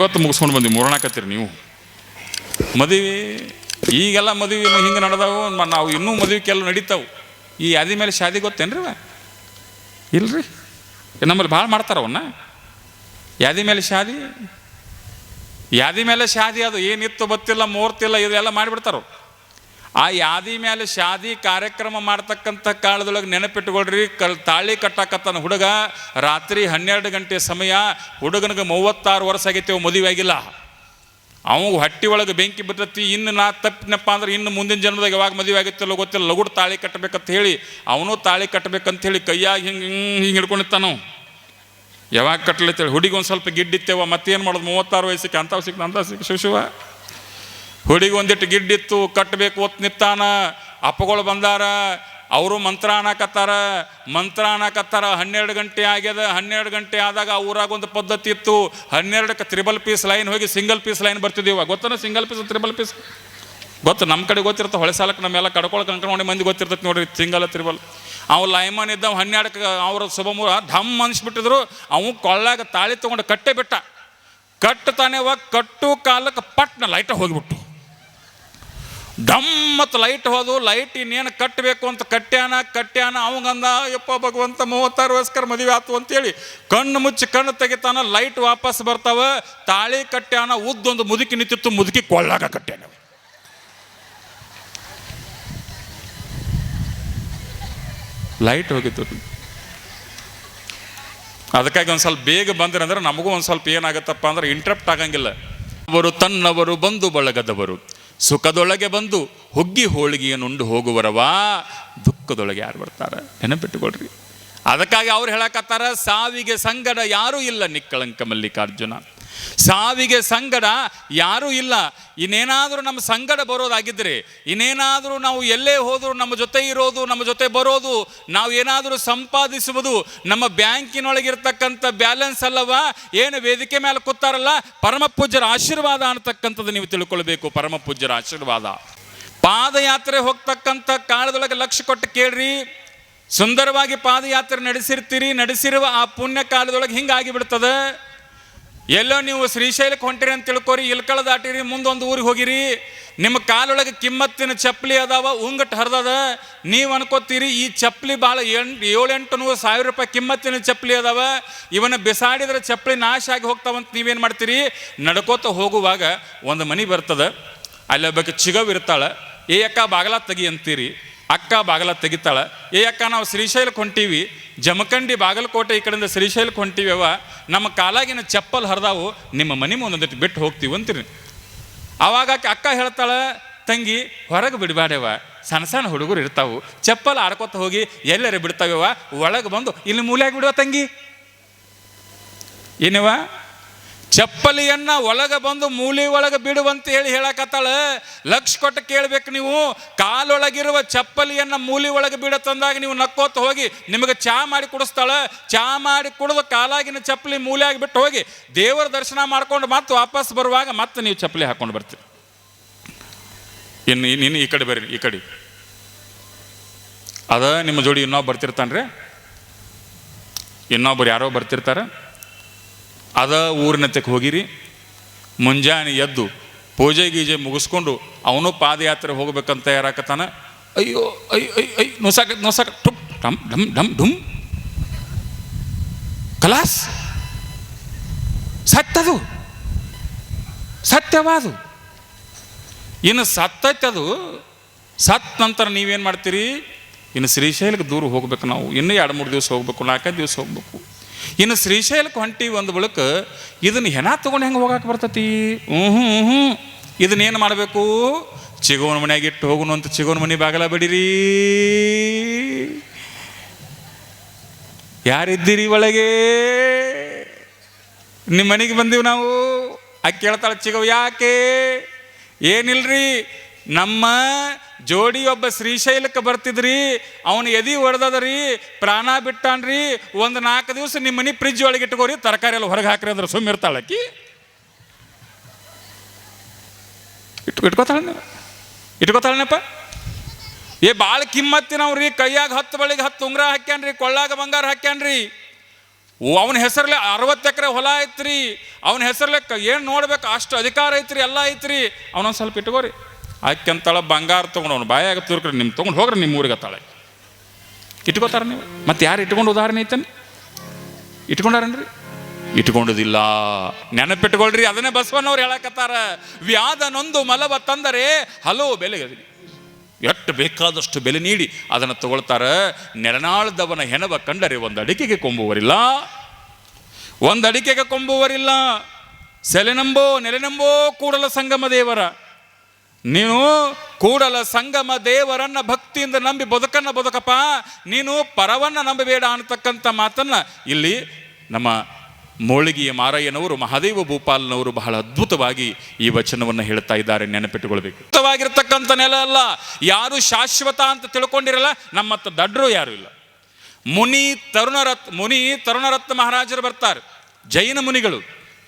ಇವತ್ತು ಮುಗಿಸ್ಕೊಂಡು ಬಂದಿ ಮೂರ್ನಾಕತ್ತೀರಿ ನೀವು. ಮದುವೆ, ಈಗೆಲ್ಲ ಮದುವೆ ಹಿಂಗೆ ನಡೆದವು ನಾವು ಇನ್ನೂ ಮದುವೆ ಕೆಲವು ನಡೀತಾವೆ. ಈ ಯಾದಿ ಮೇಲೆ ಶಾದಿ ಗೊತ್ತೇನ್ರಿ? ಇಲ್ರಿ. ನಮ್ಮಲ್ಲಿ ಭಾಳ ಮಾಡ್ತಾರ ಅವನ್ನ ಯಾದಿ ಮೇಲೆ ಶಾದಿ? ಯಾದಿ ಮೇಲೆ ಶಾದಿ ಅದು ಏನಿತ್ತು ಗೊತ್ತಿಲ್ಲ ಮುಹೂರ್ತಿಲ್ಲ ಇದೆಲ್ಲ ಮಾಡಿಬಿಡ್ತಾರ ಆ ಯಾದಿ ಮೇಲೆ ಶಾದಿ ಕಾರ್ಯಕ್ರಮ ಮಾಡ್ತಕ್ಕಂಥ ಕಾಲದೊಳಗೆ ನೆನಪಿಟ್ಕೊಳ್ರಿ, ಕಲ್ ತಾಳಿ ಕಟ್ಟಾಕತ್ತಾನ ಹುಡುಗ, ರಾತ್ರಿ ಹನ್ನೆರಡು ಗಂಟೆ ಸಮಯ, ಹುಡುಗನಿಗೆ ಮೂವತ್ತಾರು ವರ್ಷ ಆಗೈತೆ ಮದುವೆ ಆಗಿಲ್ಲ. ಅವಂಗೆ ಹೊಟ್ಟೆ ಒಳಗೆ ಬೆಂಕಿ ಬಿಟ್ಟತಿ ಇನ್ನು ನಾ ತಪ್ಪಿನಪ್ಪ ಅಂದ್ರೆ ಇನ್ನು ಮುಂದಿನ ಜನ್ಮದಾಗ ಯಾವಾಗ ಮದುವೆ ಆಗುತ್ತಲ್ಲೋ ಗೊತ್ತಿಲ್ಲ, ಲಗುಡ್ ತಾಳಿ ಕಟ್ಟಬೇಕಂತ ಹೇಳಿ, ಅವನು ತಾಳಿ ಕಟ್ಟಬೇಕಂತ ಹೇಳಿ ಕೈಯಾಗಿ ಹಿಂಗೆ ಹಿಂಗೆ ಹಿಂಗೆ ನಾವು ಯಾವಾಗ ಕಟ್ಲತ್ತೇಳಿ? ಹುಡುಗಿ ಒಂದು ಸ್ವಲ್ಪ ಗಿಡ್ಡಿತ್ತೇವ, ಮತ್ತೇನು ಮಾಡೋದು? ಮೂವತ್ತಾರು ವಯಸ್ಸಿಗೆ, ಅಂಥವು ಸಿಕ್ಕ ಅಂತ ಸಿಕ್ಕ ಶಿಶುವ. ಹುಡುಗಿ ಒಂದಿಟ್ಟು ಗಿಡ್ಡಿತ್ತು ಕಟ್ಟಬೇಕು ಒತ್ತು ನಿತ್ತಾನ ಅಪ್ಪಗಳು ಬಂದಾರ, ಅವರು ಮಂತ್ರ ಅನ್ನಕತ್ತಾರ. ಮಂತ್ರ ಅನ್ನಕತ್ತಾರ, ಹನ್ನೆರಡು ಗಂಟೆ ಆಗ್ಯದ. ಹನ್ನೆರಡು ಗಂಟೆ ಆದಾಗ ಊರಾಗ ಒಂದು ಪದ್ಧತಿ ಇತ್ತು. ಹನ್ನೆರಡಕ್ಕೆ ತ್ರಿಬಲ್ ಪೀಸ್ ಲೈನ್ ಹೋಗಿ ಸಿಂಗಲ್ ಪೀಸ್ ಲೈನ್ ಬರ್ತಿದ್ದೀವ ಗೊತ್ತನ ಸಿಂಗಲ್ ಪೀಸ್ ತ್ರಿಬಲ್ ಪೀಸ್ ಗೊತ್ತು ನಮ್ಮ ಕಡೆ ಗೊತ್ತಿರುತ್ತೆ, ಹೊಳೆ ಸಾಲಕ್ಕೆ ನಮ್ಮೆಲ್ಲ ಕಡ್ಕೊಳ್ ಕಂಕೊಂಡು ಮಂದಿ ಗೊತ್ತಿರ್ತೈತೆ ನೋಡ್ರಿ ಸಿಂಗಲ್ ತ್ರಿಬಲ್ ಅವ ಲೈಮನ್ ಇದ್ದ ಹನ್ನೆರಡಕ್ಕೆ ಅವ್ರ ಶುಭಮೂರ ಧಮ್ ಅನ್ಸ್ಬಿಟ್ಟಿದ್ರು. ಅವು ಕೊಳ್ಳಾಗ ತಾಳಿ ತೊಗೊಂಡು ಕಟ್ಟೆ ಬಿಟ್ಟ. ಕಟ್ಟತಾನೆ ಹೋಗಿ ಕಟ್ಟು ಕಾಲಕ್ಕೆ ಪಟ್ನ ಲೈಟ ಹೋಗಿಬಿಟ್ಟು. ಮತ್ತು ಲೈಟ್ ಹೋದು ಲೈಟ್ ಇನ್ನೇನು ಕಟ್ಟಬೇಕು ಅಂತ ಕಟ್ಟ್ಯಾನ ಕಟ್ಟ್ಯಾನ ಅವಂಗಂದ, ಯಪ್ಪ ಭಗವಂತ ಮೂವತ್ತಾರು ವಯಸ್ಕರ ಮದುವೆ ಆತು ಅಂತೇಳಿ ಕಣ್ಣು ಮುಚ್ಚಿ ಕಣ್ಣು ತೆಗಿತಾನ ಲೈಟ್ ವಾಪಸ್ ಬರ್ತಾವ, ತಾಳಿ ಕಟ್ಟ್ಯಾನ ಉದ್ದೊಂದು ಮುದುಕಿ ನಿಂತಿತ್ತು, ಮುದುಕಿ ಕೊಳ್ಳಾಗ ಕಟ್ಟ್ಯಾನ ಲೈಟ್ ಹೋಗಿತ್ತು. ಅದಕ್ಕಾಗಿ ಒಂದು ಸ್ವಲ್ಪ ಬೇಗ ಬಂದ್ರೆ ಅಂದ್ರೆ ನಮಗೂ ಒಂದು ಸ್ವಲ್ಪ ಏನಾಗುತ್ತಪ್ಪ ಅಂದ್ರೆ ಇಂಟ್ರಪ್ಟ್ ಆಗಂಗಿಲ್ಲ. ಅವರು ತನ್ನವರು, ಬಂಧು ಬಳಗದವರು. ಸುಖದೊಳಗೆ ಬಂದು ಹುಗ್ಗಿ ಹೋಳಿಗೆಯನ್ನುಂಡು ಹೋಗುವರವಾ? ದುಃಖದೊಳಗೆ ಯಾರು ಬರ್ತಾರೆ? ನೆನಪಿಟ್ಟುಕೊಳ್ರಿ. ಅದಕ್ಕಾಗಿ ಅವ್ರು ಹೇಳಕತ್ತಾರ, ಸಾವಿಗೆ ಸಂಗಡ ಯಾರೂ ಇಲ್ಲ ನಿಕ್ಕಳಂಕ ಮಲ್ಲಿಕಾರ್ಜುನ. ಸಾವಿಗೆ ಸಂಗಡ ಯಾರೂ ಇಲ್ಲ. ಇನ್ನೇನಾದರೂ ನಮ್ಮ ಸಂಗಡ ಬರೋದಾಗಿದ್ದರೆ ಇನ್ನೇನಾದರೂ ನಾವು ಎಲ್ಲೇ ಹೋದರೂ ನಮ್ಮ ಜೊತೆ ಇರೋದು, ನಮ್ಮ ಜೊತೆ ಬರೋದು, ನಾವು ಏನಾದರೂ ಸಂಪಾದಿಸುವುದು, ನಮ್ಮ ಬ್ಯಾಂಕಿನೊಳಗಿರ್ತಕ್ಕಂಥ ಬ್ಯಾಲೆನ್ಸ್ ಅಲ್ಲವ? ಏನು ವೇದಿಕೆ ಮೇಲೆ ಕೂತಾರಲ್ಲ? ಪರಮ ಪೂಜ್ಯರ ಆಶೀರ್ವಾದ ಅನ್ನತಕ್ಕಂಥದ್ದು ನೀವು ತಿಳ್ಕೊಳ್ಬೇಕು, ಪರಮ ಪೂಜ್ಯರ ಆಶೀರ್ವಾದ. ಪಾದಯಾತ್ರೆ ಹೋಗ್ತಕ್ಕಂಥ ಕಾಲದೊಳಗೆ ಲಕ್ಷ್ಯ ಕೊಟ್ಟು ಕೇಳ್ರಿ. ಸುಂದರವಾಗಿ ಪಾದಯಾತ್ರೆ ನಡೆಸಿರ್ತೀರಿ, ನಡೆಸಿರುವ ಆ ಪುಣ್ಯ ಕಾಲದೊಳಗೆ ಹಿಂಗಾಗಿ ಬಿಡ್ತದೆ ಎಲ್ಲೋ ನೀವು ಶ್ರೀಶೈಲಕ್ಕೆ ಹೊಂಟಿರಿ ಅಂತ ತಿಳ್ಕೊರಿ, ಇಲ್ಕಳ ದಾಟಿರಿ, ಮುಂದೊಂದು ಊರಿಗೆ ಹೋಗಿರಿ. ನಿಮ್ಮ ಕಾಲೊಳಗೆ ಕಿಮ್ಮತ್ತಿನ ಚಪ್ಪಲಿ ಅದಾವ, ಉಂಗಟ್ ಹರಿದದ. ನೀವು ಅನ್ಕೋತೀರಿ, ಈ ಚಪ್ಪಲಿ ಭಾಳ ಎಂಟು ಏಳೆಂಟು ನೂರು ಸಾವಿರ ರೂಪಾಯಿ ಕಿಮ್ಮತ್ತಿನ ಚಪ್ಪಲಿ ಅದಾವ. ಇವನ್ನ ಬಿಸಾಡಿದ್ರೆ ಚಪ್ಪಲಿ ನಾಶ ಆಗಿ ಹೋಗ್ತಾವಂತ ನೀವೇನು ಮಾಡ್ತೀರಿ? ನಡ್ಕೋತ ಹೋಗುವಾಗ ಒಂದು ಮನೆ ಬರ್ತದೆ, ಅಲ್ಲಿ ಒಬ್ಬಕ್ಕೆ ಚಿಗವಿರ್ತಾಳೆ ಏ ಅಕ್ಕ ಬಾಗಲ ತೆಗಿ ಅಂತೀರಿ. ಅಕ್ಕ ಬಾಗಲ ತೆಗಿತಾಳೆ. ಏ ಅಕ್ಕ, ನಾವು ಶ್ರೀಶೈಲಕ್ಕೆ ಹೊಂಟೀವಿ. ಜಮಖಂಡಿ ಬಾಗಲಕೋಟೆ ಈ ಕಡೆಯಿಂದ ಶ್ರೀಶೈಲಕ್ಕೆ ಹೊಂಟೀವ್ಯವ ನಮ್ಮ ಕಾಲಾಗಿನ ಚಪ್ಪಲ್ ಹರಿದಾವು. ನಿಮ್ಮ ಮನೆ ಮುಂದೊಂದಿಟ್ಟು ಬಿಟ್ಟು ಹೋಗ್ತೀವಿ ಅಂತೀರಿ. ಆವಾಗ ಅಕ್ಕ ಹೇಳ್ತಾಳೆ, ತಂಗಿ, ಹೊರಗೆ ಬಿಡಬೇಡವ ಸಣ್ಣ ಸಣ್ಣ ಹುಡುಗರು ಇರ್ತಾವು. ಚಪ್ಪಲ್ ಆಡ್ಕೊತ ಹೋಗಿ ಎಲ್ಲರೂ ಬಿಡ್ತಾವ್ಯವ ಒಳಗೆ ಬಂದು, ಇಲ್ಲಿ ಮೂಲೆಯಾಗಿ ಬಿಡುವ ತಂಗಿ. ಏನವ ಚಪ್ಪಲಿಯನ್ನ ಒಳಗೆ ಬಂದು ಮೂಲಿ ಒಳಗೆ ಬಿಡುವಂತ ಹೇಳಿ ಹೇಳಕತ್ತಾಳ. ಲಕ್ಷ ಕೊಟ್ಟು ಕೇಳ್ಬೇಕು ನೀವು. ಕಾಲೊಳಗಿರುವ ಚಪ್ಪಲಿಯನ್ನ ಮೂಲಿ ಒಳಗೆ ಬಿಡ ತಂದಾಗ ನೀವು ನಕ್ಕೋತ ಹೋಗಿ ನಿಮಗೆ ಚಾ ಮಾಡಿ ಕುಡಿಸ್ತಾಳೆ. ಚಾ ಮಾಡಿ ಕುಡಿದು ಕಾಲಾಗಿನ ಚಪ್ಪಲಿ ಮೂಲೆಯಾಗಿ ಬಿಟ್ಟು ಹೋಗಿ ದೇವರ ದರ್ಶನ ಮಾಡ್ಕೊಂಡು ಮತ್ತೆ ವಾಪಸ್ ಬರುವಾಗ ಮತ್ತೆ ನೀವು ಚಪ್ಪಲಿ ಹಾಕೊಂಡು ಬರ್ತೀರಿ. ಇನ್ನು ಇನ್ನು ಈ ಕಡೆ ಬರ್ರಿ, ಈ ಕಡೆ. ಅದ ನಿಮ್ಮ ಜೋಡಿ ಇನ್ನೊಬ್ಬ ಬರ್ತಿರ್ತಾನ್ರಿ. ಇನ್ನೊಬ್ಬರು ಯಾರೋ ಬರ್ತಿರ್ತಾರೆ. ಅದ ಊರಿನತ್ತಕ್ಕೆ ಹೋಗಿರಿ. ಮುಂಜಾನೆ ಎದ್ದು ಪೂಜೆ ಗೀಜೆ ಮುಗಿಸ್ಕೊಂಡು ಅವನು ಪಾದಯಾತ್ರೆ ಹೋಗ್ಬೇಕಂತ ಯಾರಾಕತ್ತಾನ. ಅಯ್ಯೋ ಅಯ್ಯೋ ಅಯ್ಯೋ ಅಯ್ಯೋ ನೊಸಾಕ ನೊಸಾಕ ಟುಪ್ ಡಮ್ ಡಮ್ ಡಮ್ ಡುಮ್ ಕಲಾಸ್. ಸತ್ತದು. ಸತ್ಯವಾದು. ಇನ್ನು ಸತ್ತೈತೆ ಅದು. ಸತ್ ನಂತರ ನೀವೇನು ಮಾಡ್ತೀರಿ? ಇನ್ನು ಶ್ರೀಶೈಲಕ್ಕೆ ದೂರ ಹೋಗ್ಬೇಕು ನಾವು. ಇನ್ನೂ ಎರಡು ಮೂರು ದಿವಸ ಹೋಗ್ಬೇಕು, ನಾಲ್ಕೈದು ದಿವಸ ಹೋಗ್ಬೇಕು. ಇನ್ನು ಶ್ರೀಶೈಲಕ್ಕೆ ಹೊಂಟಿವಿ ಒಂದು ಬಳಿಕ, ಇದನ್ನು ಹೆಣ ತೊಗೊಂಡು ಹೆಂಗೆ ಹೋಗಕ್ಕೆ ಬರ್ತತಿ? ಹ್ಞೂ ಹ್ಞೂ ಇದನ್ನೇನು ಮಾಡಬೇಕು? ಚಿಗೋನ ಮನೆಯಾಗಿ ಇಟ್ಟು ಹೋಗುನು ಅಂತ ಚಿಗೋನ ಮನೆ ಬಾಗಲ ಬಿಡಿರಿ. ಯಾರಿದ್ದೀರಿ ಒಳಗೆ? ನಿಮ್ಮ ಮನೆಗೆ ಬಂದೀವಿ ನಾವು? ಆ ಕೇಳ್ತಾಳೆ ಚಿಗವ್ ಯಾಕೆ? ಏನಿಲ್ರಿ? ನಮ್ಮ ಜೋಡಿ ಒಬ್ಬ ಶ್ರೀಶೈಲಕ್ಕೆ ಬರ್ತಿದ್ರಿ, ಅವನು ಎದಿ ಹೊಡೆದದ್ರಿ, ಪ್ರಾಣ ಬಿಟ್ಟಾನ್ರಿ, ಒಂದು ನಾಲ್ಕು ದಿವಸ ನಿಮ್ಮ ಮನೆ ಫ್ರಿಜ್ ಒಳಗೆ ಇಟ್ಕೋರಿ, ತರಕಾರಿ ಎಲ್ಲ ಹೊರಗೆ ಹಾಕ್ರಿ ಅಂದ್ರೆ ಸುಮ್ಮ ಇರ್ತಾಳಕ್ಕಿ ಇಟ್ಟು ಇಟ್ಕೋತಾಳ ಇಟ್ಕೋತಾಳನಪ್ಪ? ಏ ಭಾಳ ಕಿಮ್ಮತ್ತಿನವ್ರಿ, ಕೈಯಾಗ ಹತ್ತು ಬಳಿಗೆ ಹತ್ತು ಉಂಗ್ರ ಹಾಕ್ಯಾನ್ರಿ, ಕೊಳ್ಳಾಗ ಬಂಗಾರ ಹಾಕ್ಯಾನ್ರಿ. ಅವನ ಹೆಸರಲ್ಲೇ ಅರವತ್ತು ಎಕರೆ ಹೊಲ ಐತ್ರಿ. ಅವನ ಹೆಸರಲ್ಲೇ ಏನು ನೋಡ್ಬೇಕು, ಅಷ್ಟು ಅಧಿಕಾರ ಐತ್ರಿ, ಎಲ್ಲ ಐತ್ರಿ. ಅವನೊಂದು ಸ್ವಲ್ಪ ಇಟ್ಕೋರಿ. ಆಕೆ ಅಂತಾಳ ಬಂಗಾರ ತೊಗೊಂಡವನು. ಬಾಯಾಗ ತುರ್ಕ್ರಿ ನಿಮ್ಮ ತೊಗೊಂಡು ಹೋಗ್ರಿ ನಿಮ್ಮ ಊರಿಗೆ ತಾಳೆ. ಇಟ್ಕೋತಾರ ನೀವು? ಮತ್ತೆ ಯಾರು ಇಟ್ಕೊಂಡು ಉದಾಹರಣೆ ಐತನ್? ಇಟ್ಕೊಂಡಾರನ್ರಿ? ಇಟ್ಕೊಂಡುದಿಲ್ಲ ನೆನಪಿಟ್ಕೊಳ್ರಿ, ಅದನ್ನೇ ಬಸವಣ್ಣವ್ರು ಹೇಳಕತ್ತಾರ. ವ್ಯಾಧನೊಂದು ಮಲವ ತಂದರೆ, ಹಲೋ ಬೆಲೆ ಎಷ್ಟು ಬೇಕಾದಷ್ಟು ಬೆಲೆ ನೀಡಿ ಅದನ್ನು ತಗೊಳ್ತಾರ. ನೆರನಾಳದವನ ಹೆಣವ ಕಂಡರೆ ಒಂದು ಅಡಿಕೆಗೆ ಕೊಂಬುವರಿಲ್ಲ. ಒಂದು ಅಡಿಕೆಗೆ ಕೊಂಬುವರಿಲ್ಲ. ಸೆಲೆನಂಬೋ, ನೆಲೆನಂಬೋ ಕೂಡಲ ಸಂಗಮ ದೇವರ. ನೀನು ಕೂಡಲ ಸಂಗಮ ದೇವರನ್ನ ಭಕ್ತಿಯಿಂದ ನಂಬಿ ಬದುಕನ್ನ ಬದುಕಪ್ಪ. ನೀನು ಪರವನ್ನ ನಂಬಬೇಡ ಅನ್ನತಕ್ಕಂಥ ಮಾತನ್ನ ಇಲ್ಲಿ ನಮ್ಮ ಮೋಳಿಗೆಯ ಮಾರಯ್ಯನವರು, ಮಹಾದೇವ ಭೂಪಾಲ್ನವರು ಬಹಳ ಅದ್ಭುತವಾಗಿ ಈ ವಚನವನ್ನು ಹೇಳ್ತಾ ಇದ್ದಾರೆ, ನೆನಪಿಟ್ಟುಕೊಳ್ಬೇಕು. ಅದ್ಭುತವಾಗಿರ್ತಕ್ಕಂಥ ನೆಲ ಅಲ್ಲ. ಯಾರು ಶಾಶ್ವತ ಅಂತ ತಿಳ್ಕೊಂಡಿರಲ್ಲ, ನಮ್ಮತ್ತ ದಡ್ರು ಯಾರು ಇಲ್ಲ. ಮುನಿ ತರುಣರತ್, ಮುನಿ ತರುಣರತ್ನ ಮಹಾರಾಜರು ಬರ್ತಾರೆ. ಜೈನ ಮುನಿಗಳು,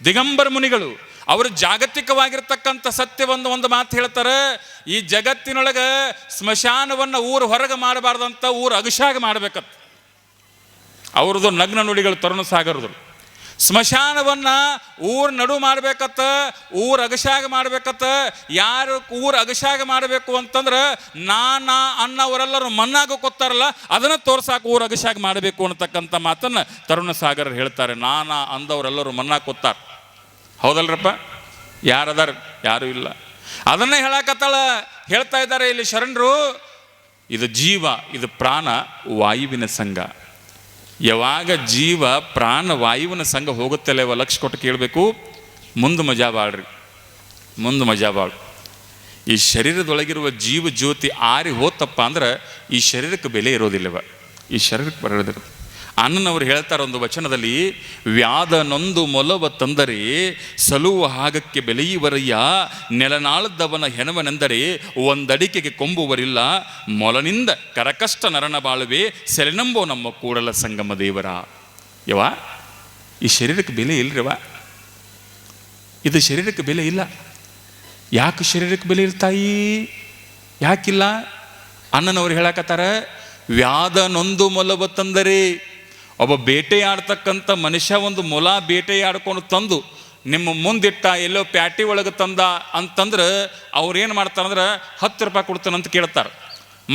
ದಿಗಂಬರ ಮುನಿಗಳು ಅವರು ಜಾಗತಿಕವಾಗಿರ್ತಕ್ಕಂಥ ಸತ್ಯವನ್ನು ಒಂದು ಮಾತು ಹೇಳ್ತಾರೆ, ಈ ಜಗತ್ತಿನೊಳಗೆ ಸ್ಮಶಾನವನ್ನು ಊರು ಹೊರಗೆ ಮಾಡಬಾರ್ದಂತ ಊರು ಅಗಶಾಗ ಮಾಡಬೇಕಂತ. ಅವ್ರದ್ದು ನಗ್ನ ನುಡಿಗಳು ತರುಣ ಸಾಗರದ್ರು ಸ್ಮಶಾನವನ್ನ ಊರ್ ನಡು ಮಾಡ್ಬೇಕತ್ತ, ಊರ್ ಅಗಶಾಗ ಮಾಡ್ಬೇಕತ್ತ, ಯಾರು ಊರ್ ಅಗಶಾಗ ಮಾಡಬೇಕು ಅಂತಂದ್ರೆ ನಾನಾ ಅನ್ನವರೆಲ್ಲರೂ ಮಣ್ಣಾಗ ಕೊತ್ತಾರಲ್ಲ, ಅದನ್ನ ತೋರ್ಸಾಕ ಊರ್ ಅಗಶಾಗ ಮಾಡಬೇಕು ಅನ್ನತಕ್ಕಂಥ ಮಾತನ್ನ ತರುಣ ಸಾಗರ್ ಹೇಳ್ತಾರೆ, ನಾನಾ ಅಂದವರೆಲ್ಲರೂ ಮಣ್ಣಾಗ ಕೊತ್ತಾರ. ಹೌದಲ್ರಪ್ಪ? ಯಾರದಾರ? ಯಾರು ಇಲ್ಲ. ಅದನ್ನೇ ಹೇಳಕತ್ತಾಳ, ಹೇಳ್ತಾ ಇದ್ದಾರೆ ಇಲ್ಲಿ ಶರಣರು. ಇದು ಜೀವ, ಇದು ಪ್ರಾಣ, ವಾಯುವಿನ ಸಂಘ. ಯಾವಾಗ ಜೀವ, ಪ್ರಾಣ, ವಾಯುವಿನ ಸಂಘ ಹೋಗುತ್ತಲ್ಲವ ಲಕ್ಷ ಕೊಟ್ಟು ಕೇಳಬೇಕು? ಮುಂದೆ ಮಜಾ ಬಾಳ್ರಿ. ಮುಂದೆ ಮಜಾ ಬಾಳು. ಈ ಶರೀರದೊಳಗಿರುವ ಜೀವ ಜ್ಯೋತಿ ಆರಿ ಹೋತಪ್ಪ ಅಂದ್ರೆ ಈ ಶರೀರಕ್ಕೆ ಬೆಲೆ ಇರೋದಿಲ್ಲವ ಈ ಶರೀರಕ್ಕೆ ಬರೋದಿಲ್ಲ ಅಣ್ಣನವರು ಹೇಳ್ತಾರೆ ಒಂದು ವಚನದಲ್ಲಿ ವ್ಯಾದನೊಂದು ಮೊಲವ ತಂದರೆ, ಸಲುವ ಹಾಗಕ್ಕೆ ಬೆಲೆಯುವರಯ್ಯ ನೆಲನಾಳದವನ ಹೆಣವನೆಂದರೆ, ಒಂದಡಿಕೆಗೆ ಕೊಂಬುವರಿಲ್ಲ, ಮೊಲನಿಂದ ಕರಕಷ್ಟ ನರನ ಬಾಳುವೆ, ಸೆಲೆನಂಬೋ ನಮ್ಮ ಕೂಡಲ ಸಂಗಮ ದೇವರ. ಯವ ಈ ಶರೀರಕ್ಕೆ ಬೆಲೆ ಇಲ್ರಿವ ಇದು ಶರೀರಕ್ಕೆ ಬೆಲೆ ಇಲ್ಲ. ಯಾಕೆ ಶರೀರಕ್ಕೆ ಬೆಲೆ ಇರ್ತಾಯಿ ತಾಯಿ? ಯಾಕಿಲ್ಲ? ಅಣ್ಣನವರು ಹೇಳಕತ್ತಾರ ವ್ಯಾದನೊಂದು ಮೊಲವ ತಂದರೆ ಒಬ್ಬ ಬೇಟೆಯಾಡ್ತಕ್ಕಂಥ ಮನುಷ್ಯ ಒಂದು ಮೊಲ ಬೇಟೆಯಾಡ್ಕೊಂಡು ತಂದು ನಿಮ್ಮ ಮುಂದಿಟ್ಟ ಎಲ್ಲೋ ಪ್ಯಾಟಿ ಒಳಗೆ ತಂದ ಅಂತಂದ್ರೆ ಅವ್ರು ಏನು ಮಾಡ್ತಾರಂದ್ರೆ ಹತ್ತು ರೂಪಾಯಿ ಕೊಡ್ತಾನಂತ ಕೇಳ್ತಾರೆ.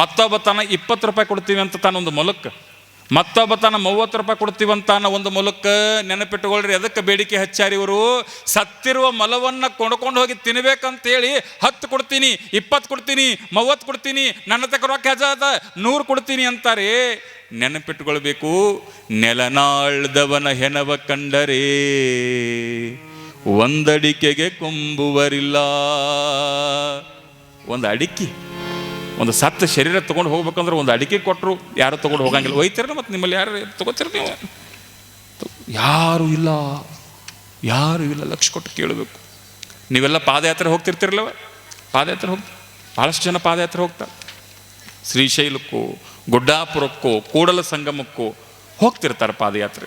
ಮತ್ತೊಬ್ಬ ತಾನ ಇಪ್ಪತ್ತು ರೂಪಾಯಿ ಕೊಡ್ತೀವಿ ಅಂತ ತಾನ ಒಂದು ಮೊಲಕ್ಕೆ. ಮತ್ತೊಬ್ಬ ತಾನ ಮೂವತ್ತು ರೂಪಾಯಿ ಕೊಡ್ತೀವಂತ ಅನ್ನೋ ಒಂದು ಮೂಲಕ ನೆನಪಿಟ್ಟುಕೊಳ್ಳ್ರಿ ಅದಕ್ಕೆ ಬೇಡಿಕೆ ಹಚ್ಚಾರಿ ಇವರು? ಸತ್ತಿರುವ ಮೊಲವನ್ನು ಕೊಂಡ್ಕೊಂಡು ಹೋಗಿ ತಿನ್ಬೇಕಂತೇಳಿ ಹತ್ತು ಕೊಡ್ತೀನಿ, ಇಪ್ಪತ್ತು ಕೊಡ್ತೀನಿ, ಮೂವತ್ತು ಕೊಡ್ತೀನಿ, ನನ್ನ ತಕ ರೊಕ್ಕ ಹೆಜಾದ ನೂರು ಕೊಡ್ತೀನಿ ಅಂತಾರೆ. ನೆನಪಿಟ್ಟುಕೊಳ್ಬೇಕು ನೆಲನಾಳ್ದವನ ಹೆನವ ಕಂಡರೆ ಒಂದಡಿಕೆಗೆ ಕೊಂಬುವರಿಲ್ಲ. ಒಂದು ಅಡಿಕೆ, ಒಂದು ಸತ್ತ ಶರೀರ ತೊಗೊಂಡು ಹೋಗ್ಬೇಕಂದ್ರೆ ಒಂದು ಅಡಿಕೆ ಕೊಟ್ಟರು ಯಾರು ತೊಗೊಂಡು ಹೋಗಂಗಿಲ್ಲ. ಒಯ್ತೀರ ಮತ್ತು ನಿಮ್ಮಲ್ಲಿ ಯಾರು ತೊಗೋತೀರ ನೀವು ಯಾರು ಇಲ್ಲ ಯಾರು ಇಲ್ಲ. ಲಕ್ಷ ಕೊಟ್ಟು ಕೇಳಬೇಕು. ನೀವೆಲ್ಲ ಪಾದಯಾತ್ರೆ ಹೋಗ್ತಿರ್ತಿರಲ್ಲವ? ಪಾದಯಾತ್ರೆ ಹೋಗ್ತಾ ಭಾಳಷ್ಟು ಜನ ಪಾದಯಾತ್ರೆ ಹೋಗ್ತಾರೆ. ಶ್ರೀಶೈಲಕ್ಕೂ ಗುಡ್ಡಾಪುರಕ್ಕೂ, ಕೂಡಲ ಸಂಗಮಕ್ಕೋ ಹೋಗ್ತಿರ್ತಾರೆ ಪಾದಯಾತ್ರೆ.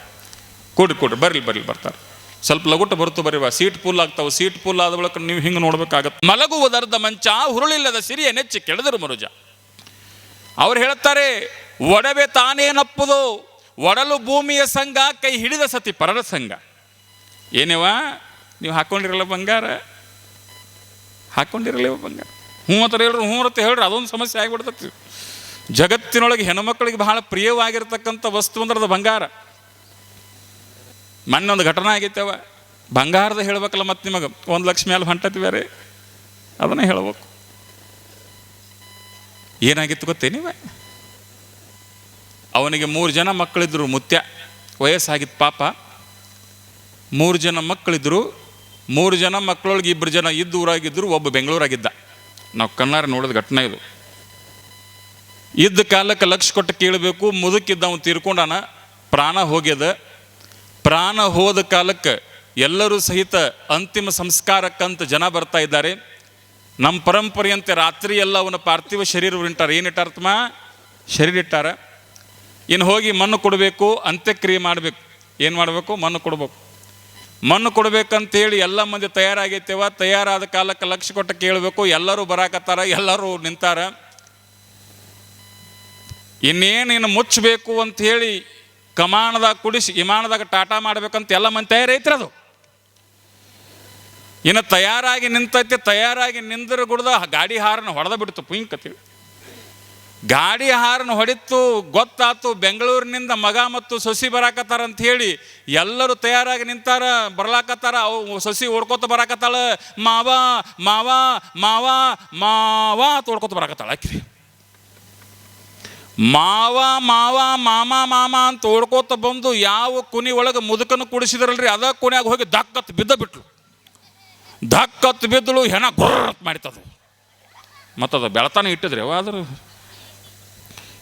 ಕೊಡಿ ಕೊಡ್ರಿ ಬರ್ಲಿ ಬರ್ಲಿ ಬರ್ತಾರೆ. ಸ್ವಲ್ಪ ಲಗುಟ ಬರ್ತು ಬರೀವ ಸೀಟ್ ಪುಲ್ ಆಗ್ತಾವೆ, ಸೀಟ್ ಪುಲ್ ಆದ ಬಳಿಕ ನೀವು ಹಿಂಗೆ ನೋಡ್ಬೇಕಾಗತ್ತೆ. ಮಲಗುವುದರ್ಧ ಮಂಚ, ಹುರುಳಿಲ್ಲದ ಸಿರಿಯ ನೆಚ್ಚಿ ಕೆಳದರು ಮರುಜ. ಅವ್ರು ಹೇಳ್ತಾರೆ ಒಡವೆ ತಾನೇನಪ್ಪುದು? ಒಡಲು ಭೂಮಿಯ ಸಂಘ, ಕೈ ಹಿಡಿದ ಸತಿ ಪರರ ಸಂಘ. ಏನೇವ? ನೀವು ಹಾಕೊಂಡಿರಲ್ಲ ಬಂಗಾರ? ಹಾಕೊಂಡಿರಲ್ಲ ಬಂಗಾರ? ಹ್ಞೂ ಅಂತ ಹೇಳ್ರಿ ಹ್ಞೂ ಅಂತ ಹೇಳ್ರಿ ಅದೊಂದು ಸಮಸ್ಯೆ ಆಗಿಬಿಡ್ತೈತಿ. ಜಗತ್ತಿನೊಳಗೆ ಹೆಣ್ಮಕ್ಳಿಗೆ ಬಹಳ ಪ್ರಿಯವಾಗಿರ್ತಕ್ಕಂಥ ವಸ್ತು ಅಂದ್ರೆ ಅದು ಬಂಗಾರ. ಒಂದು ಘಟನೆ ಆಗೈತವ ಬಂಗಾರದ ಹೇಳ್ಬೇಕಲ್ಲ ಮತ್ತೆ ನಿಮಗೆ? ಒಂದು ಲಕ್ಷ ಮೇಲೆ ಹೊಂಟತಿ ಬೇರೆ? ಅದನ್ನೇ ಹೇಳ್ಬೇಕು. ಏನಾಗಿತ್ತು ಗೊತ್ತೇ ನೀವೇ ಅವನಿಗೆ ಮೂರು ಜನ ಮಕ್ಕಳಿದ್ರು ಮುತ್ಯ ವಯಸ್ಸಾಗಿತ್ತು ಪಾಪ. ಮೂರು ಜನ ಮಕ್ಕಳಿದ್ರು, ಮೂರು ಜನ ಮಕ್ಕಳೊಳಗೆ ಇಬ್ಬರು ಜನ ಇದ್ದು ಊರಾಗಿದ್ದರು ಒಬ್ಬ ಬೆಂಗಳೂರಾಗಿದ್ದ. ನಾವು ಕಣ್ಣಾರ ನೋಡಿದ ಘಟನೆ ಇದು. ಇದ್ದ ಕಾಲಕ್ಕೆ ಲಕ್ಷ ಕೊಟ್ಟು ಕೇಳಬೇಕು ಮುದುಕಿದ್ದ ಅವನು ತೀರ್ಕೊಂಡಾನ ಪ್ರಾಣ ಹೋಗ್ಯದ. ಪ್ರಾಣ ಹೋದ ಕಾಲಕ್ಕೆ ಎಲ್ಲರೂ ಸಹಿತ ಅಂತಿಮ ಸಂಸ್ಕಾರಕ್ಕಂತ ಜನ ಬರ್ತಾ ಇದ್ದಾರೆ. ನಮ್ಮ ಪರಂಪರೆಯಂತೆ ರಾತ್ರಿ ಎಲ್ಲ ಅವನ ಪಾರ್ಥಿವ ಶರೀರ ಇಟ್ಟಾರ ಏನು ಇಟ್ಟಾರತ್ಮ ಶರೀರ ಇಟ್ಟಾರ. ಇನ್ನು ಹೋಗಿ ಮಣ್ಣು ಕೊಡಬೇಕು, ಅಂತ್ಯಕ್ರಿಯೆ ಮಾಡಬೇಕು. ಏನು ಮಾಡಬೇಕು? ಮಣ್ಣು ಕೊಡಬೇಕು. ಮಣ್ಣು ಕೊಡ್ಬೇಕಂತೇಳಿ ಎಲ್ಲ ಮಂದಿ ತಯಾರಾಗೈತೇವ ತಯಾರಾದ ಕಾಲಕ್ಕೆ ಲಕ್ಷ ಕೊಟ್ಟು ಕೇಳಬೇಕು, ಎಲ್ಲರೂ ಬರಾಕತ್ತಾರ, ಎಲ್ಲರೂ ನಿಂತಾರ. ಇನ್ನೇನು ಇನ್ನು ಮುಚ್ಚಬೇಕು ಅಂತ ಹೇಳಿ ಕಮಾನದಾಗ ಕುಡಿಸಿ, ವಿಮಾನದಾಗ ಟಾಟಾ ಮಾಡ್ಬೇಕಂತ ಎಲ್ಲ ಮಂದಿ ತಯಾರೈತ್ರಿ ಅದು. ಇನ್ನು ತಯಾರಾಗಿ ನಿಂತೈತಿ, ತಯಾರಾಗಿ ನಿಂದ್ರ ಗುಡ್ದ ಗಾಡಿ ಹಾರನ ಹೊಡೆದ ಬಿಡ್ತು ಪುಯಿಂಕತ್ತೀವಿ ಗಾಡಿ ಹಾರನ ಹೊಡಿತು, ಗೊತ್ತಾತು ಬೆಂಗಳೂರಿನಿಂದ ಮಗ ಮತ್ತು ಸಸಿ ಬರಾಕತ್ತಾರ ಅಂತ ಹೇಳಿ, ಎಲ್ಲರೂ ತಯಾರಾಗಿ ನಿಂತಾರ, ಬರ್ಲಾಕತ್ತಾರ, ಅವು ಸಸಿ ಓಡ್ಕೋತ ಬರಾಕತ್ತಾಳ, ಮಾವ ಮಾವ ಮಾವ ಮಾವ ಅಂತ ಓಡ್ಕೋತ ಬರಾಕತ್ತಾಳ ಆಕಿರಿ. ಮಾವ ಮಾವ, ಮಾಮ ಮಾಮ ಅಂತ ಓಡ್ಕೋತ ಬಂದು ಯಾವ ಕುನಿ ಒಳಗೆ ಮುದುಕನ್ನು ಕುಡಿಸಿದ್ರಲ್ರಿ, ಅದ ಕುನಿಯಾಗ ಹೋಗಿ ದಕ್ಕತ್ ಬಿದ್ದ ಬಿಟ್ಲು. ದಕ್ಕತ್ ಬಿದ್ದಳು ಹೆಣ ಗುರ್ರತ್ ಮಾಡಿತದು. ಮತ್ತದು ಬೆಳತಾನೆ ಇಟ್ಟಿದ್ರಿ ಅದ್ರ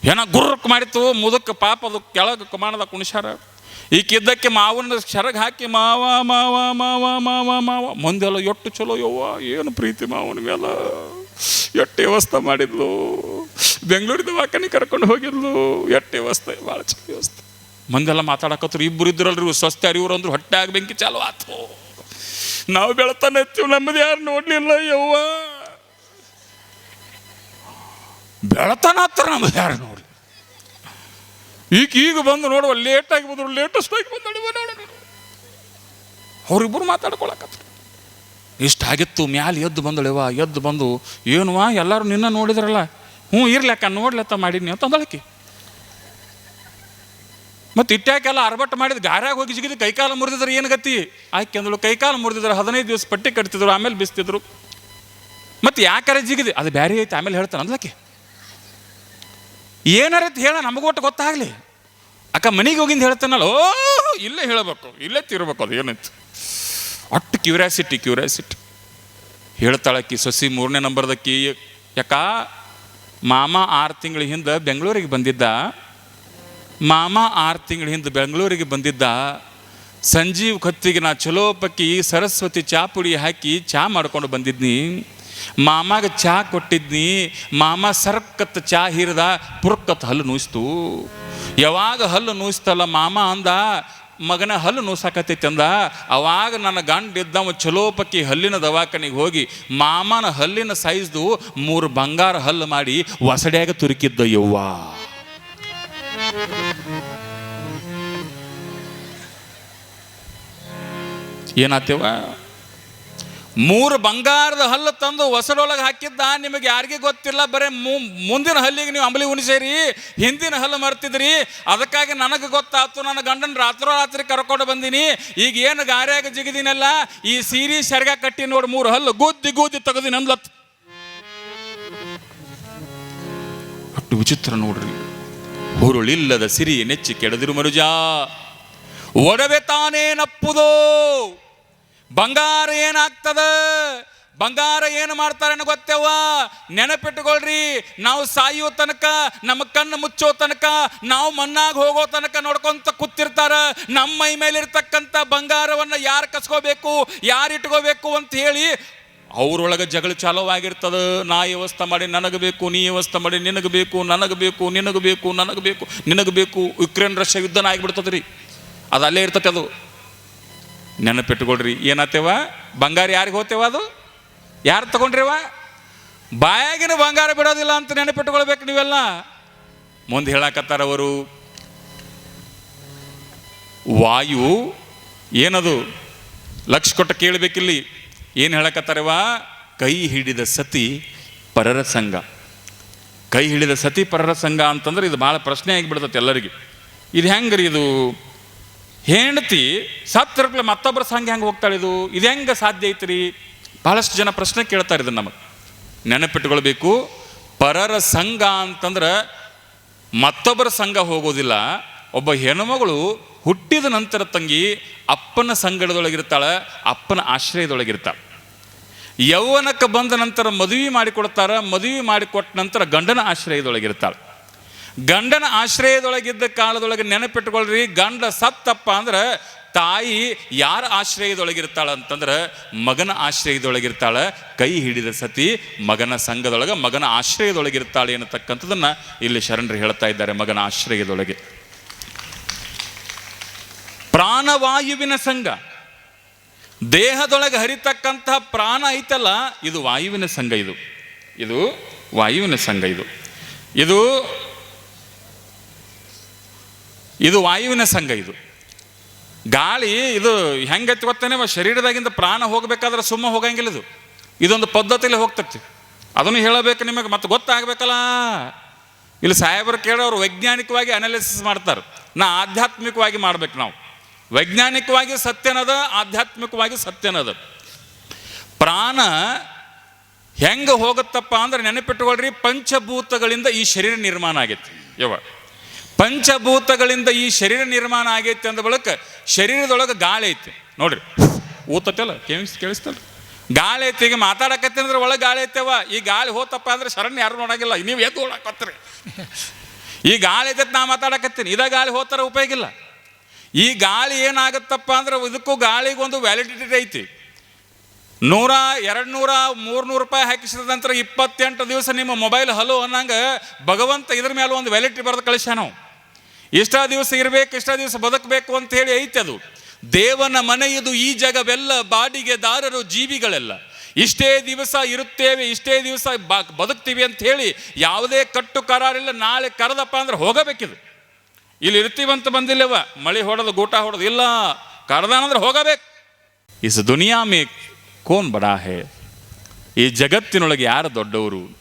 ಹೆಣ ಗುರ್ರಕ್ ಮಾಡಿತ್ತು, ಮುದುಕ ಪಾಪ ಅದು ಕೆಳಗೆ ಕಮಾಣದ ಈ ಈಕಿದ್ದಕ್ಕೆ ಮಾವನ ಶರಗ್ ಹಾಕಿ, ಮಾವ ಮಾವ ಮಾವ ಮಾವ ಮಾವ, ಮುಂದೆಲ್ಲ ಎಟ್ಟು ಚಲೋ ಯವ್ವ, ಏನು ಪ್ರೀತಿ ಮಾವನ ಮೇಲೆ ಎಟ್ಟು ವ್ಯವಸ್ಥೆ ಮಾಡಿದ್ಲು. ಬೆಂಗಳೂರು ದವಾಖಾನೆ ಕರ್ಕೊಂಡು ಹೋಗಿದ್ಲು. ಎಟ್ಟು ವ್ಯವಸ್ಥೆ, ಭಾಳ ಚಿಕ್ಕ ವ್ಯವಸ್ಥೆ. ಮಂದೆಲ್ಲ ಮಾತಾಡಕತ್ರು ಇಬ್ಬರು ಇದ್ರಲ್ರಿ ಸ್ವಸ್ಥ ಅರಿವ್ರು ಹೊಟ್ಟೆ ಹೊಟ್ಟೆಯಾಗ ಬೆಂಕಿ ಚಾಲು ಆತು. ನಾವು ಬೆಳತಾನೆ ಎತ್ತೀವಿ ನಮ್ಮದು ಯಾರು ನೋಡಲಿಲ್ಲ, ಯವ್ವ. ಬೆಳತನ ಹತ್ರ ನಮ್ದು ಯಾರು ನೋಡಿ ಈಗ ಈಗ ಬಂದು ನೋಡುವ ಲೇಟಾಗಿ ಬಂದರು ಲೇಟೆಸ್ಟ್ ಆಗಿ ಬಂದು ಅವರಿಬ್ಬರು ಮಾತಾಡ್ಕೊಳಕತ್ರು. ಇಷ್ಟಾಗಿತ್ತು, ಮ್ಯಾಲೆ ಎದ್ದು ಬಂದಳೆವ ಎದ್ದು ಬಂದು, ಏನುವಾ, ಎಲ್ಲರೂ ನಿನ್ನ ನೋಡಿದ್ರಲ್ಲ? ಹ್ಞೂ ಇರ್ಲಕ್ಕ ನೋಡ್ಲತ್ತ ಮಾಡೀನಿ ಅಂತ ಅಂದಳಕಿ ಮತ್ತು ಇಟ್ಟ್ಯಾಕೆಲ್ಲ ಅರ್ಬಟ್ ಮಾಡಿದ ಗಾರ್ಯಾಗ ಹೋಗಿ ಜಿಗಿದು ಕೈಕಾಲು ಮುರಿದಿದ್ರೆ ಏನು ಗತಿ? ಆಕೆ ಅಂದಳು, ಕೈಕಾಲು ಮುರಿದಿದ್ರೆ ಹದಿನೈದು ದಿವಸ ಪಟ್ಟಿ ಕಟ್ತಿದ್ರು, ಆಮೇಲೆ ಬಿಸ್ತಿದ್ರು. ಮತ್ತು ಯಾಕರೆ ಜಿಗಿದೆ? ಅದು ಬ್ಯಾರಿ ಐತೆ, ಆಮೇಲೆ ಹೇಳ್ತಾನೆ ಅಂದ್ಲಕ್ಕೆ ಏನಾರೈತಿ ಹೇಳ, ನಮಗೊಟ್ಟು ಗೊತ್ತಾಗಲಿ. ಅಕ್ಕ ಮನೆಗೆ ಹೋಗಿಂದ ಹೇಳ್ತಾನಲ್ಲ, ಓ, ಇಲ್ಲೇ ಹೇಳಬೇಕು, ಇಲ್ಲೇ ತಿರ್ಬೇಕು ಅದು ಏನೈತಿ ಅಷ್ಟು ಕ್ಯೂರಿಯಾಸಿಟಿ ಕ್ಯೂರಿಯಾಸಿಟಿ ಹೇಳ್ತಾಳಕ್ಕಿ, ಸಸಿ ಮೂರನೇ ನಂಬರ್ದಕ್ಕಿ ಯಾಕ ಮಾಮ ಆರು ತಿಂಗಳ ಹಿಂದೆ ಬೆಂಗಳೂರಿಗೆ ಬಂದಿದ್ದ, ಮಾಮ ಆರು ತಿಂಗಳ ಹಿಂದೆ ಬೆಂಗಳೂರಿಗೆ ಬಂದಿದ್ದ, ಸಂಜೀವ್ ಕತ್ತಿಗೆ ನಾ ಚಲೋ ಪಕ್ಕಿ ಸರಸ್ವತಿ ಚಾ ಪುಡಿ ಹಾಕಿ ಚಾ ಮಾಡ್ಕೊಂಡು ಬಂದಿದ್ನಿ. ಮಾಮಾಗ ಚಾ ಕೊಟ್ಟಿದ್ನಿ, ಮಾಮ ಸರ್ಕತ್ ಚಾ ಹೀರ್ದ ಪುರ್ಕತ್ ಹಲ್ಲು ನೋಯಿಸ್ತು. ಯಾವಾಗ ಹಲ್ಲು ನೂಯಿಸ್ತಲ್ಲ ಮಾಮ ಅಂದ ಮಗನ ಹಲ್ಲು ನೂಸಾಕತ್ತೈತಿ ಅಂದ ಅವಾಗ ನನ್ನ ಗಂಡ ಇದ್ದವ ಚಲೋ ಪಕ್ಕಿ ಹಲ್ಲಿನ ದವಾಖಾನಿಗೆ ಹೋಗಿ ಮಾಮನ ಹಲ್ಲಿನ ಸೈಜ್ದು ಮೂರು ಬಂಗಾರ ಹಲ್ಲು ಮಾಡಿ ಒಸಡ್ಯಾಗ ತುರುಕಿದ್ದ ಯವ್ವ. ಏನಾತೇವ? ಮೂರು ಬಂಗಾರದ ಹಲ್ಲು ತಂದು ಹೊಸಡೊಳಗೆ ಹಾಕಿದ್ದ, ನಿಮಗೆ ಯಾರಿಗೆ ಗೊತ್ತಿಲ್ಲ, ಬರೀ ಮುಂದಿನ ಹಲ್ಲಿಗೆ ನೀವು ಅಂಬಲಿ ಉಣಿಸೇರಿ, ಹಿಂದಿನ ಹಲ್ಲು ಮರ್ತಿದ್ರಿ, ಅದಕ್ಕಾಗಿ ನನಗೆ ಗೊತ್ತಾಯ್ತು, ನನ್ನ ಗಂಡನ ರಾತ್ರೋರಾತ್ರಿ ಕರ್ಕೊಂಡು ಬಂದೀನಿ, ಈಗ ಏನು ಗಾರ್ಯಾಗ ಜಿಗಿದಿನಲ್ಲ, ಈ ಸೀರೆ ಸೆರಗ ಕಟ್ಟಿ ನೋಡಿ, ಮೂರು ಹಲ್ಲು ಗೂದ್ದಿ ಗುದ್ದಿ ತೆಗೆದಿನ ಅಷ್ಟು ವಿಚಿತ್ರ ನೋಡ್ರಿ, ಹುರುಳಿಲ್ಲದ ಸಿರಿ ನೆಚ್ಚಿ ಕೆಡದಿರು ಮರುಜಾ ಒಡವೆ ತಾನೇ ನಪ್ಪುದೋ? ಬಂಗಾರ ಏನಾಗ್ತದ? ಬಂಗಾರ ಏನು ಮಾಡ್ತಾರೆ ಗೊತ್ತೇವ ನೆನಪಿಟ್ಟುಕೊಳ್ರಿ ನಾವು ಸಾಯೋ ತನಕ, ನಮ್ಮ ಕಣ್ಣು ಮುಚ್ಚೋ ತನಕ, ನಾವು ಮಣ್ಣಾಗ ಹೋಗೋ ತನಕ ನೋಡ್ಕೊಂತ ಕೂತಿರ್ತಾರ. ನಮ್ಮ ಮೈ ಮೇಲಿರ್ತಕ್ಕಂಥ ಬಂಗಾರವನ್ನು ಯಾರು ಕಸ್ಕೋಬೇಕು, ಯಾರು ಇಟ್ಕೋಬೇಕು ಅಂತ ಹೇಳಿ ಅವ್ರೊಳಗೆ ಜಗಳ ಚಾಲುವಾಗಿರ್ತದ ನಾ ವ್ಯವಸ್ಥೆ ಮಾಡಿ, ನನಗೆ ಬೇಕು, ನೀ ವ್ಯವಸ್ಥೆ ಮಾಡಿ, ನಿನಗೆ ಬೇಕು, ನನಗೆ ಬೇಕು, ನಿನಗೆ ಬೇಕು, ನನಗೆ ಬೇಕು, ನಿನಗೆ ಬೇಕು. ಯುಕ್ರೇನ್ ರಷ್ಯಾ ಯುದ್ಧನ ಆಗಿಬಿಡ್ತದೆ ರೀ ಅದು ಅಲ್ಲೇ ಇರ್ತತೆ ಅದು. ನೆನಪಿಟ್ಕೊಳ್ರಿ. ಏನತ್ತೇವ ಬಂಗಾರ ಯಾರಿಗೆ ಹೋತೇವ ಅದು? ಯಾರು ತಗೊಂಡ್ರಿವ? ಬಾಯಾಗಿನ ಬಂಗಾರ ಬಿಡೋದಿಲ್ಲ ಅಂತ ನೆನಪಿಟ್ಕೊಳ್ಬೇಕು ನೀವೆಲ್ಲ. ಮುಂದೆ ಹೇಳಕತ್ತಾರ ಅವರು, ವಾಯು ಏನದು? ಲಕ್ಷ ಕೊಟ್ಟು ಕೇಳಬೇಕಿಲ್ಲಿ. ಏನು ಹೇಳಕತ್ತಾರವ ಕೈ ಹಿಡಿದ ಸತಿ ಪರರ ಸಂಘ. ಕೈ ಹಿಡಿದ ಸತಿ ಪರರ ಸಂಘ ಅಂತಂದ್ರೆ ಇದು ಭಾಳ ಪ್ರಶ್ನೆ ಆಗಿಬಿಡ್ತೈತೆ ಎಲ್ಲರಿಗೆ. ಇದು ಹೆಂಗ್ರಿ ಇದು? ಹೆಂಡತಿ ಸತ್ತರ್ಕ್ಲೆ ಮತ್ತೊಬ್ಬರ ಸಂಘ ಹೆಂಗೆ ಹೋಗ್ತಾಳೆ ಇದು? ಇದು ಹೆಂಗೆ ಸಾಧ್ಯ ಐತ್ರಿ? ಭಾಳಷ್ಟು ಜನ ಪ್ರಶ್ನೆ ಕೇಳ್ತಾರೆ ಇದನ್ನು ನಮಗೆ. ನೆನಪಿಟ್ಕೊಳ್ಬೇಕು, ಪರರ ಸಂಘ ಅಂತಂದ್ರೆ ಮತ್ತೊಬ್ಬರ ಸಂಘ ಹೋಗೋದಿಲ್ಲ. ಒಬ್ಬ ಹೆಣ್ಮಗಳು ಹುಟ್ಟಿದ ನಂತರ ತಂಗಿ ಅಪ್ಪನ ಸಂಗಡದೊಳಗಿರ್ತಾಳೆ ಅಪ್ಪನ ಆಶ್ರಯದೊಳಗಿರ್ತಾಳೆ. ಯೌವನಕ್ಕೆ ಬಂದ ನಂತರ ಮದುವೆ ಮಾಡಿಕೊಡ್ತಾರೆ, ಮದುವೆ ಮಾಡಿಕೊಟ್ಟ ನಂತರ ಗಂಡನ ಆಶ್ರಯದೊಳಗಿರ್ತಾಳೆ. ಗಂಡನ ಆಶ್ರಯದೊಳಗಿದ್ದ ಕಾಲದೊಳಗೆ ನೆನಪಿಟ್ಕೊಳ್ರಿ, ಗಂಡ ಸತ್ತಪ್ಪ ಅಂದ್ರೆ ತಾಯಿ ಯಾರ ಆಶ್ರಯದೊಳಗಿರ್ತಾಳ ಅಂತಂದ್ರೆ ಮಗನ ಆಶ್ರಯದೊಳಗಿರ್ತಾಳೆ. ಕೈ ಹಿಡಿದ ಸತಿ ಮಗನ ಸಂಘದೊಳಗೆ ಮಗನ ಆಶ್ರಯದೊಳಗಿರ್ತಾಳೆ ಅನ್ನತಕ್ಕಂಥದ್ದನ್ನ ಇಲ್ಲಿ ಶರಣರು ಹೇಳ್ತಾ ಇದ್ದಾರೆ ಮಗನ ಆಶ್ರಯದೊಳಗೆ. ಪ್ರಾಣವಾಯುವಿನ ಸಂಘ. ದೇಹದೊಳಗೆ ಹರಿತಕ್ಕಂತಹ ಪ್ರಾಣ ಐತಲ್ಲ, ಇದು ವಾಯುವಿನ ಸಂಘ ಇದು. ಇದು ವಾಯುವಿನ ಸಂಘ ಇದು. ಇದು ಇದು ವಾಯುವಿನ ಸಂಘ ಇದು. ಗಾಳಿ ಇದು ಹೆಂಗೈತಿ ಗೊತ್ತೇನೆ ಶರೀರದಾಗಿಂದ ಪ್ರಾಣ ಹೋಗಬೇಕಾದ್ರೆ ಸುಮ್ಮ ಹೋಗಂಗಿಲ್ಲ ಇದು. ಇದೊಂದು ಪದ್ಧತಿಯಲ್ಲಿ ಹೋಗ್ತೈತಿ. ಅದನ್ನು ಹೇಳಬೇಕು ನಿಮಗೆ, ಮತ್ತೆ ಗೊತ್ತಾಗಬೇಕಲ್ಲ. ಇಲ್ಲಿ ಸಾಹೇಬರು ಕೇಳೋರು ವೈಜ್ಞಾನಿಕವಾಗಿ ಅನಾಲಿಸಿಸ್ ಮಾಡ್ತಾರೆ. ನಾ ಆಧ್ಯಾತ್ಮಿಕವಾಗಿ ಮಾಡ್ಬೇಕು ನಾವು. ವೈಜ್ಞಾನಿಕವಾಗಿ ಸತ್ಯನದ, ಆಧ್ಯಾತ್ಮಿಕವಾಗಿ ಸತ್ಯನದ. ಪ್ರಾಣ ಹೆಂಗೆ ಹೋಗುತ್ತಪ್ಪ ಅಂದ್ರೆ ನೆನಪಿಟ್ಟುಕೊಳ್ರಿ ಪಂಚಭೂತಗಳಿಂದ ಈ ಶರೀರ ನಿರ್ಮಾಣ ಆಗೈತಿ. ಯವ ಪಂಚಭೂತಗಳಿಂದ ಈ ಶರೀರ ನಿರ್ಮಾಣ ಆಗೈತೆ ಅಂದ ಬಳಿಕ ಶರೀರದೊಳಗೆ ಗಾಳಿ ಐತಿ. ನೋಡ್ರಿ. ಊತತ್ತಲ್ಲ? ಕೇಳಿಸ್ ಕೇಳಿಸ್ತಲ್ಲ ಗಾಳಿ ಐತಿ. ಈಗ ಮಾತಾಡಕತ್ತಿ ಅಂದ್ರೆ ಒಳಗೆ ಗಾಳಿ ಐತೆವ. ಈ ಗಾಳಿ ಹೋತಪ್ಪ ಅಂದ್ರೆ ಶರಣ್ಯ ಯಾರು ನೋಡಂಗಿಲ್ಲ. ನೀವು ಎದ್ದು ಓಡಾಕತ್ರಿ. ಈ ಗಾಳಿ ಐತೆ ನಾ ಮಾತಾಡಕತ್ತೀನಿ. ಇದ ಗಾಳಿ ಹೋತಾರ ಉಪಯೋಗ ಇಲ್ಲ. ಈ ಗಾಳಿ ಏನಾಗತ್ತಪ್ಪ ಅಂದ್ರೆ ಇದಕ್ಕೂ ಗಾಳಿಗೊಂದು ವ್ಯಾಲಿಡಿಟಿ ಐತಿ. ನೂರ ಎರಡು ನೂರ ಮೂರ್ನೂರು ರೂಪಾಯಿ ಹಾಕಿಸಿದ ನಂತರ ಇಪ್ಪತ್ತೆಂಟು ದಿವಸ ನಿಮ್ಮ ಮೊಬೈಲ್ ಹಲೋ ಅನ್ನಂಗೆ ಭಗವಂತ ಇದ್ರ ಮೇಲೆ ಒಂದು ವ್ಯಾಲಿಟಿ ಬರೆದು ಕಳಿಸ್ಯಾ ನಾವು ಇಷ್ಟ ದಿವಸ ಇರಬೇಕು ಇಷ್ಟ ದಿವಸ ಬದುಕಬೇಕು ಅಂತ ಹೇಳಿ ಐತೆ ಅದು. ದೇವನ ಮನೆಯದು ಈ ಜಗವೆಲ್ಲ ಬಾಡಿಗೆದಾರರು ಜೀವಿಗಳೆಲ್ಲ. ಇಷ್ಟೇ ದಿವಸ ಇರುತ್ತೇವೆ, ಇಷ್ಟೇ ದಿವಸ ಬಾ, ಬದುಕ್ತೀವಿ ಅಂತ ಹೇಳಿ ಯಾವುದೇ ಕಟ್ಟು ಕರಾರಿಲ್ಲ, ನಾಳೆ ಕರೆದಪ್ಪ ಅಂದ್ರೆ ಹೋಗಬೇಕಿದು. ಇಲ್ಲಿ ಇರ್ತೀವಂತ ಬಂದಿಲ್ಲವ, ಮಳೆ ಹೊಡೆದು ಗೂಟ ಹೊಡೆದು, ಇಲ್ಲ ಕರೆದಾನಂದ್ರೆ ಹೋಗಬೇಕು. ಇಸ್ ದುನಿಯಾ ಮೇ ಕೋನ್ ಬಡಾ ಹೇ? ಈ ಜಗತ್ತಿನೊಳಗೆ ಯಾರು ದೊಡ್ಡವರು?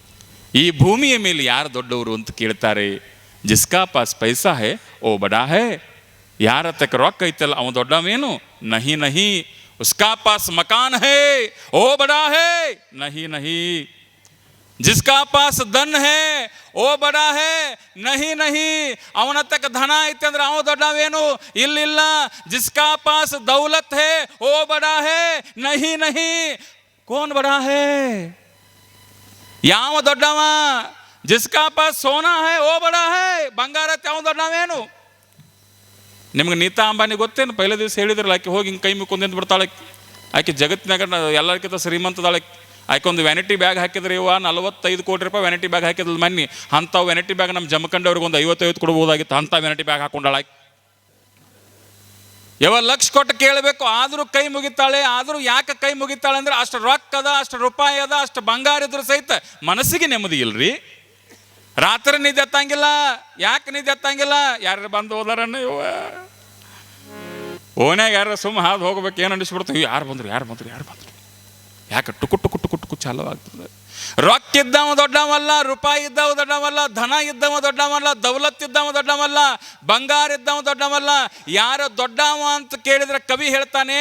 ಈ ಭೂಮಿಯ ಮೇಲೆ ಯಾರು ದೊಡ್ಡವರು ಅಂತ ಕೇಳ್ತಾರೆ? ಜಿಸ್ಕಾ ಪಾಸ್ ಪೈಸಾ ಹೇ ಓ ಬಡಾ ಹೇ ಯಾರ ತಕ್ಕ ರೊಕ್ಕ ಐತಲ್ಲ ಅವ ದೊಡ್ಡವೇನು ನಹಿ ನಹಿ ಉಸ್ಕಾ ಪಾಸ್ ಮಕಾನ್ ಹೇ ಓ ಬಡಾ ಹೇ ನಹಿ ನಹಿ जिसका पास धन है ಓ ಬಡ ಹೇ ನಹಿ ನಹಿ ಅವನ ತಕ್ಕ ಧನ ಐತೆ ಅಂದ್ರೆ ಅವ ದೊಡ್ಡವೇನು ಇಲ್ಲಿಲ್ಲ ಜಿಸ್ಕಾ ಪಾಸ್ ದೌಲತ್ ಹೇ ಓ ಬಡ ಹೇ ನಹಿ ನಹಿ ಕೋನ್ ಬಡ ಹೇ ಯಾವ ದೊಡ್ಡವ ಜಿಸ್ಕಾ ಪಾಸ್ ಸೋನಾ ಹೈ ಓ ಬಡ ಹೈ ಬಂಗಾರ ಐತೆ ನಾವೇನು ನಿಮ್ಗೆ ನೀತಾ ಅಂಬಾನಿ ಗೊತ್ತೇನು ಪೈಲ ದಿವಸ ಹೇಳಿದ್ರಲ್ಲ ಆಕೆ ಹೋಗಿ ಹಿಂಗೆ ಕೈ ಮುಕ್ಕೊಂಡು ನಿಂತು ಬಿಡ್ತಾಳೆ ಆಕೆ ಜಗತ್ತಿನಾಗ ಎಲ್ಲರಿಗಿಂತ ಶ್ರೀಮಂತದಾಳೆ ಆಕೆ ಒಂದು ವ್ಯಾನಿಟಿ ಬ್ಯಾಗ್ ಹಾಕಿದ್ರೆ ಇವ ನಲವತ್ತೈದು ಕೋಟಿ ರೂಪಾಯಿ ವ್ಯಾನಿಟಿ ಬ್ಯಾಗ್ ಹಾಕಿದ್ಲು ಮನ್ನಿ ಅಂಥವು ವ್ಯಾನಿಟಿ ಬ್ಯಾಗ್ ನಮ್ಮ ಜಮಖಂಡವ್ರಿಗೆ ಒಂದು ಐವತ್ತೈವತ್ತು ಕೊಡ್ಬೋದಾಗಿತ್ತು ಅಂಥ ವ್ಯಾನಿಟಿ ಬ್ಯಾಗ್ ಹಾಕೊಂಡಾಳ. ಯಾವ ಲಕ್ಷ ಕೊಟ್ಟು ಕೇಳಬೇಕು ಆದರೂ ಕೈ ಮುಗಿತಾಳೆ ಆದರೂ ಯಾಕೆ ಕೈ ಮುಗಿತಾಳೆ ಅಂದ್ರೆ ಅಷ್ಟು ರೊಕ್ಕ ಅದ ಅಷ್ಟು ರೂಪಾಯಿ ಅದ ಅಷ್ಟು ಬಂಗಾರ ಇದ್ರೂ ಸಹಿತ ಮನಸ್ಸಿಗೆ ನೆಮ್ಮದಿ ಇಲ್ರಿ ರಾತ್ರಿ ನಿದ್ದೆ ಎತ್ತಂಗಿಲ್ಲ ಯಾಕೆ ನಿದ್ದೆ ಎತ್ತಂಗಿಲ್ಲ ಯಾರು ಬಂದು ಹೋದಾರನ್ನ ಇವ? ಓನ್ಯಾಗ ಯಾರು ಸುಮ್ಮ ಹಾದು ಹೋಗ್ಬೇಕು, ಏನು ಅನಿಸ್ಬಿಡ್ತೀವಿ ಯಾರು ಬಂದ್ರು, ಯಾರು ಬಂದರು, ಯಾರು ಬಂದ್ರು? ಯಾಕೆ ಟುಕು ಟುಕು ಟುಕು ಟುಕು ಚಾಲವಾಗ್ತದೆ? ರೊಕ್ಕ ಇದ್ದವ ದೊಡ್ಡವಲ್ಲ, ರೂಪಾಯಿ ಇದ್ದವ ದೊಡ್ಡವಲ್ಲ, ಧನ ಇದ್ದವ ದೊಡ್ಡವಲ್ಲ, ದೌಲತ್ ಇದ್ದವ ದೊಡ್ಡವಲ್ಲ, ಬಂಗಾರ ಇದ್ದವ ದೊಡ್ಡವಲ್ಲ, ಯಾರ ದೊಡ್ಡವ ಅಂತ ಕೇಳಿದ್ರೆ ಕವಿ ಹೇಳ್ತಾನೆ,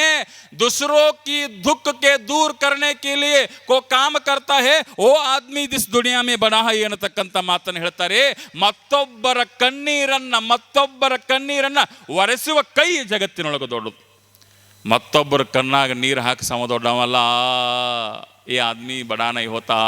ದುಸರೋ ಕಿ ದುಃಖಕ್ಕೆ ದೂರ ಕರ್ನೆ ಕೀಲಿ ಕೋ ಕಾಮ ಕರ್ತಾ ಹೇ, ಓ ಆದ್ಮಿ ದಿಸ್ ದುನಿಯಾ ಮೇ ಬಡಾಹ ಏನತಕ್ಕಂಥ ಮಾತನ್ನು ಹೇಳ್ತಾರೆ. ಮತ್ತೊಬ್ಬರ ಕಣ್ಣೀರನ್ನ ಮತ್ತೊಬ್ಬರ ಕಣ್ಣೀರನ್ನ ಒರೆಸುವ ಕೈ ಜಗತ್ತಿನೊಳಗೆ ದೊಡ್ಡದು. ಮತ್ತೊಬ್ಬರ ಕಣ್ಣಾಗ ನೀರು ಹಾಕಿ ಸಮ ದೊಡ್ಡವಲ್ಲ ಈ ಆದ್ಮಿ ಬಡಾ ನೈ ಹೋತಾ